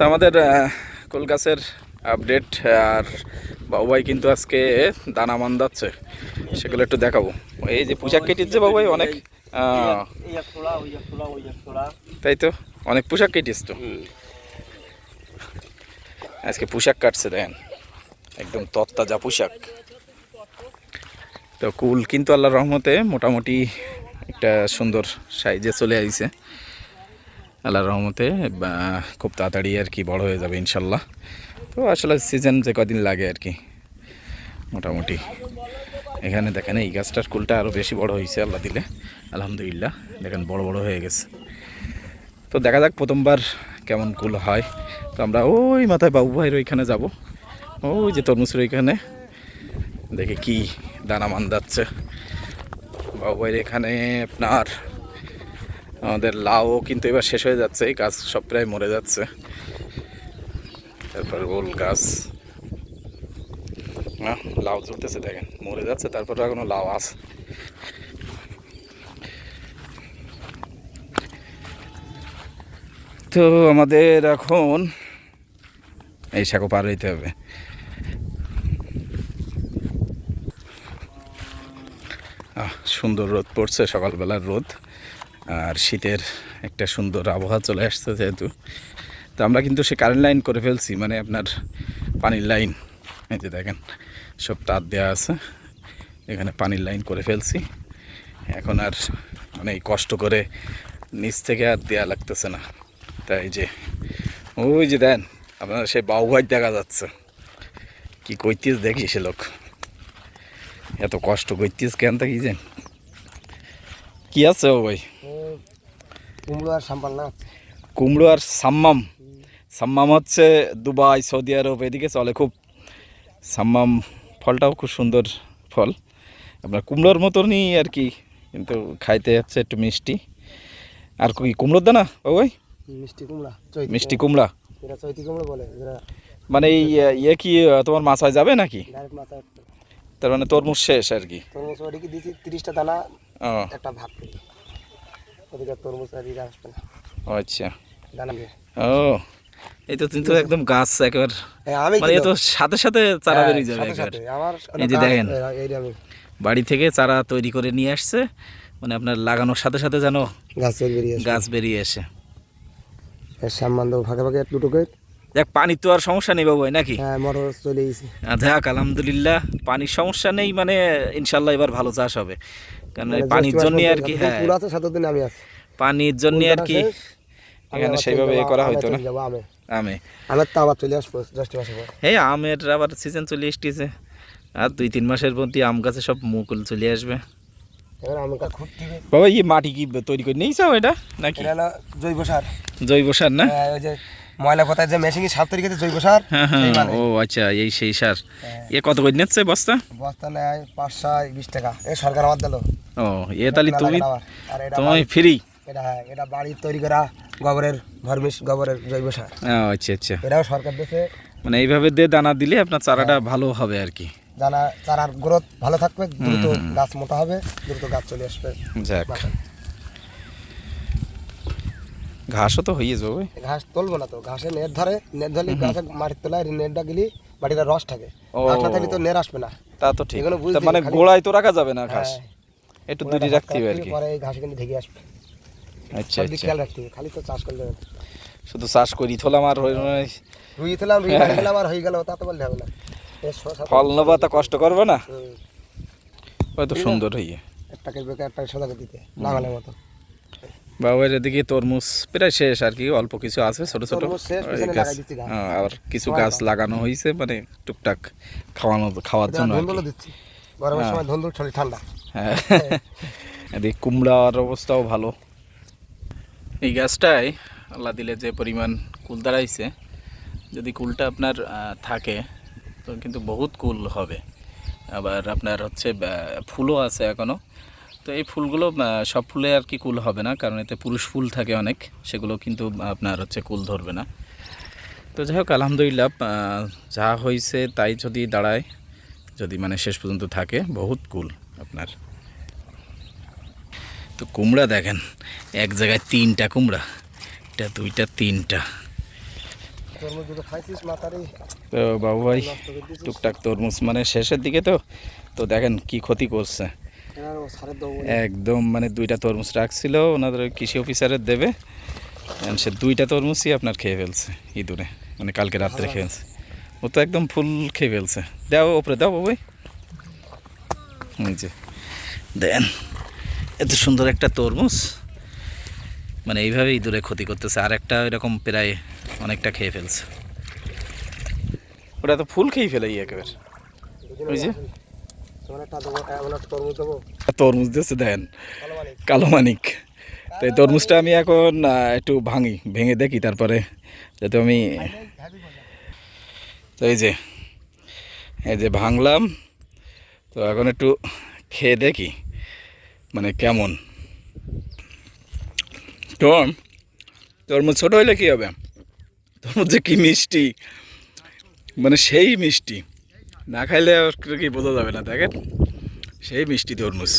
তো আমাদের আহ, কুল গাছের আপডেট আর বাবুভাই কিন্তু আজকে দানা মান যাচ্ছে সেগুলো একটু দেখাবো। এই যে পোশাক কেটেছে বাবুভাই অনেক তাই তো? অনেক পোশাক কেটিস তো? আজকে পোশাক কাটছে দেখেন। একদম তত্তাজা পোশাক। তো কুল কিন্তু আল্লাহর রহমতে মোটামুটি একটা সুন্দর সাইজে চলে আসছে আল্লাহর রহমতে খুব তাড়াতাড়ি আর কি বড় হয়ে যাবে ইনশাল্লাহ। তো আসলে সিজন যে কদিন লাগে আর কি, মোটামুটি। এখানে দেখেন, এই গাছটার কুলটা আরও বেশি বড় হয়েছে, আল্লাহ দিলে। আলহামদুলিল্লাহ, দেখেন বড় বড় হয়ে গেছে। তো দেখা যাক প্রথমবার কেমন কুল হয়। তো আমরা ওই মাথায় বাবু ভাইয়ের ওইখানে যাব। ওই যে তরমুজের ওইখানে। দেখে কি দানা মান যাচ্ছে বাবু ভাইয়ের এখানে আপনার আমাদের লাউ কিন্তু এবার শেষ হয়ে যাচ্ছে, এই গাছ সব প্রায় মরে যাচ্ছে। তারপর ওল গাছ। না লাউ চলতেছে দেখেন, মরে যাচ্ছে, তারপর এখনও লাউ আছে। তো আমাদের এখন এই সাঁকো পার হইতে হবে। সুন্দর রোদ পড়ছে, সকালবেলার রোদ। আর শীতের একটা সুন্দর আবহাওয়া চলে আসছে যেহেতু। তো আমরা কিন্তু সে কারেন্ট লাইন করে ফেলছি মানে আপনার পানির লাইন এই যে দেখেন, সব তার দেওয়া আছে, এখানে পানির লাইন করে ফেলছি। এখন আর মানে কষ্ট করে নিচ থেকে আর দেয়া লাগতেছে না। তাই যে, ওই যে দেন, আপনার সে বাউভাই দেখা যাচ্ছে। কি কইতিস দেখি সে লোক। এত কষ্ট করতিস কেন তা কি যে কি আছে ও ভাই? কুমড়ো আর সাম্পাল না? কুমড়ো আর সাম্মাম। সাম্মাম হচ্ছে দুবাই সৌদি আরব এদিকে চলে খুব। সাম্মাম ফলটাও খুব সুন্দর ফল। আপনার কুমড়োর মতনই আর কি কিন্তু খাইতে হচ্ছে একটু মিষ্টি। আর কি কুমড়োর দানা ও ভাই? মিষ্টি কুমড়া মিষ্টি কুমড়া। এটা চৈতি কুমড়ো বলে এরা মানে এই ইয়ে কি তোমার মাছায় যাবে নাকি? তার মানে তরমুজ শেষ আর কি। তরমুজ দিয়েছি তিরিশটা দানা একটা ভাগ করি ওদিকে তরমুজ আর ইরা আসবে না আচ্ছা। দানা দিয়ে। ও এই তো কিন্তু একদম গাছ একেবারে। হ্যাঁ, মানে তো সাথে সাথে চারা হ্যাঁ, বেরিয়ে যাবে একেবারে। এই যে দেখেন। বাড়ি থেকে চারা তৈরি করে নিয়ে আসছে। মানে আপনার লাগানোর সাথে সাথে যেন গাছে বেরিয়ে গাছ বেরিয়ে আসে। সাম্মান দেবো ফাঁকে ফাঁকে একটু টুকে দেখ পানি তো আর সমস্যা নেই বাবু নাকি? হ্যাঁ মটর চলে গেছি। আহ, দেখ আলহামদুলিল্লাহ পানির সমস্যা নেই মানে ইনশাল্লাহ এবার ভালো চাষ হবে। কারণ পানির জন্য আর কি হ্যাঁ। পানির জন্য আর কি এখানে সেইভাবে করা না। আমে আমি। আমের তো আবার চলে আসব পর এই আমের আবার সিজন চলে এসেছে। আর দুই তিন মাসের মধ্যে আম গাছে সব মুকুল চলে আসবে। বাবা এই মাটি কি তৈরি করে নিয়েছাও এটা নাকি? জৈব সার। জৈব সার না? হ্যাঁ, ওই যে ময়লা পাতায় যে মেশিনে সার তৈরি করতে জৈব সার? হ্যাঁ হ্যাঁ মানে। ও আচ্ছা এই সেই সার। হ্যাঁ। এ কত করে নিচ্ছে বস্তা? বস্তা নেয় পাঁচশো বিশ টাকা। এ সরকার আমার দিল। ও এ তাহলে তুমি তুমি ফ্রি এটা হ্যাঁ এটা বাড়ির তৈরি করা গোবরের ভার্মিস গোবরের জৈব সার। ও আচ্ছা আচ্ছা। এটাও সরকার দিয়েছে। মানে এইভাবে দিয়ে দানা দিলে আপনার চারাটা ভালো হবে আর কি। জানা চারার গ্রোথ ভালো থাকবে দ্রুত গাছ মোটা হবে দ্রুত গাছ চলে আসবে। যাক। ঘাসও তো হয়ে যাবে। ঘাস তুলবো না তো ঘাসে নেট ধরে নেট ধরলে গাছে মাটির তলায় নেটটা গেলি বাড়িটা রস থাকে। ঘাস না থাকলে তো নেট আসবে না। তা তো ঠিক। মানে গোড়ায় তো রাখা যাবে না ঘাস। হ্যাঁ। একটু দূরে রাখতে হবে আর কি। পরে এই ঘাস কিন্তু ঢেকে আসবে। আচ্ছা আচ্ছা। খেয়াল রাখতে হবে খালি তো চাষ করলে শুধু চাষ করি থলাম আর রুই দিলাম রুই গেলাম আর হয়ে গেল তা তো বললে হবে না। ফল নেবা তা কষ্ট করবে না। হয়তো সুন্দর হইয়ে। একটাকে বেকার একটাকে সোজা করে দিতে নাগালের মতো। বাবার এদিকে তরমুজ প্রায় শেষ আর কি অল্প কিছু আছে ছোট ছোট। গাছ। হ্যাঁ, আবার কিছু গাছ লাগানো হয়েছে মানে টুকটাক খাওয়ানো খাওয়ার জন্য আর গরমের হ্যাঁ। সময় ধুন্দুল ছড়ি ঠান্ডা। হ্যাঁ। এদিকে কুমড়ার অবস্থাও ভালো। এই গাছটায় আল্লাহ দিলে যে পরিমাণ কুল দাঁড়াইছে যদি কুলটা আপনার থাকে তো কিন্তু বহুত কুল হবে। আবার আপনার হচ্ছে ফুলও আছে এখনও তো এই ফুলগুলো সব ফুলে আর কি কুল হবে না, কারণ এতে পুরুষ ফুল থাকে অনেক, সেগুলো কিন্তু আপনার হচ্ছে কুল ধরবে না। তো যাই হোক, আলহামদুলিল্লাহ যা হয়েছে তাই যদি দাঁড়ায়, যদি মানে শেষ পর্যন্ত থাকে, বহুত কুল আপনার। তো কুমড়া দেখেন, এক জায়গায় তিনটা কুমড়া, এটা দুইটা, তিনটা। তো বাবু ভাই টুকটাক তরমুজ মানে শেষের দিকে তো তো দেখেন কি ক্ষতি করছে। একদম মানে দুইটা তরমুজ রাখছিল ওনাদের ওই কৃষি অফিসারের দেবে। সে দুইটা তরমুজই আপনার খেয়ে ফেলছে ইঁদুরে মানে কালকে রাত্রে খেয়ে ফেলছে ও তো একদম ফুল খেয়ে ফেলছে। দাও ওপরে দাও বাবু। যে দেন এত সুন্দর একটা তরমুজ। মানে এইভাবে ইঁদুরে ক্ষতি করতেছে আর একটা এরকম প্রায় অনেকটা খেয়ে ফেলছে। ওটা তো ফুল খেয়ে ফেলাই একেবারে। ওই যে? তরমুজ দেবো? তরমুজ দিয়েছে দেন। মানে কালো মানিক। তো এই তরমুজটা আমি এখন একটু ভাঙি ভেঙে দেখি তারপরে যাতে আমি তো এই যে এই যে ভাঙলাম। তো এখন একটু খেয়ে দেখি মানে কেমন। তো তরমুজ ছোটো হইলে কী হবে? তরমুজ যে কী মিষ্টি। মানে সেই মিষ্টি। না খাইলে কি বোঝা যাবে না দেখেন? সেই মিষ্টি তরমুজ।